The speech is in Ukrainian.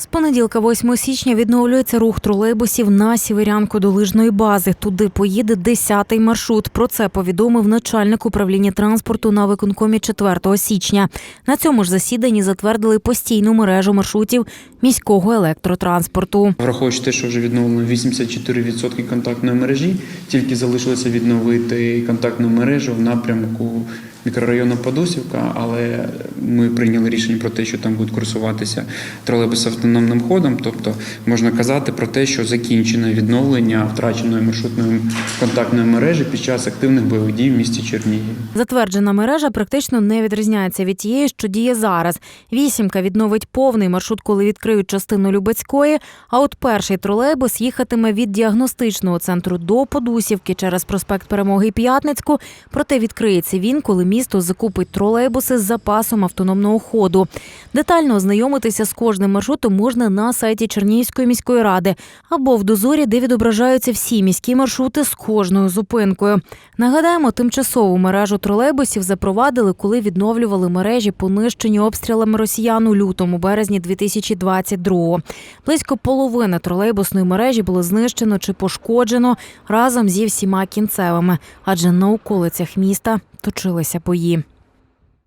З понеділка, 8 січня, відновлюється рух тролейбусів на сіверянку до лижної бази. Туди поїде 10-й маршрут. Про це повідомив начальник управління транспорту на виконкомі 4 січня. На цьому ж засіданні затвердили постійну мережу маршрутів міського електротранспорту. Враховуючи те, що вже відновлено 84% контактної мережі, тільки залишилося відновити контактну мережу в напрямку мікрорайону Подосівка, але ми прийняли рішення про те, що там будуть курсуватися тролейбуси автономним ходом. Тобто можна казати про те, що закінчено відновлення втраченої маршрутної контактної мережі під час активних бойових дій в місті Чернігів. Затверджена мережа практично не відрізняється від тієї, що діє зараз. Вісімка відновить повний маршрут, коли відкриють частину Любецької. А от перший тролейбус їхатиме від діагностичного центру до Подусівки через проспект Перемоги і П'ятницьку. Проте відкриється він, коли місто закупить тролейбуси з запасом автономного ходу. Детально ознайомитися з кожним маршрутом можна на сайті Чернігівської міської ради або в дозорі, де відображаються всі міські маршрути з кожною зупинкою. Нагадаємо, тимчасову мережу тролейбусів запровадили, коли відновлювали мережі, понищені обстрілами росіян у лютому березні 2022-го. Близько половини тролейбусної мережі було знищено чи пошкоджено разом зі всіма кінцевими, адже на околицях міста точилися бої.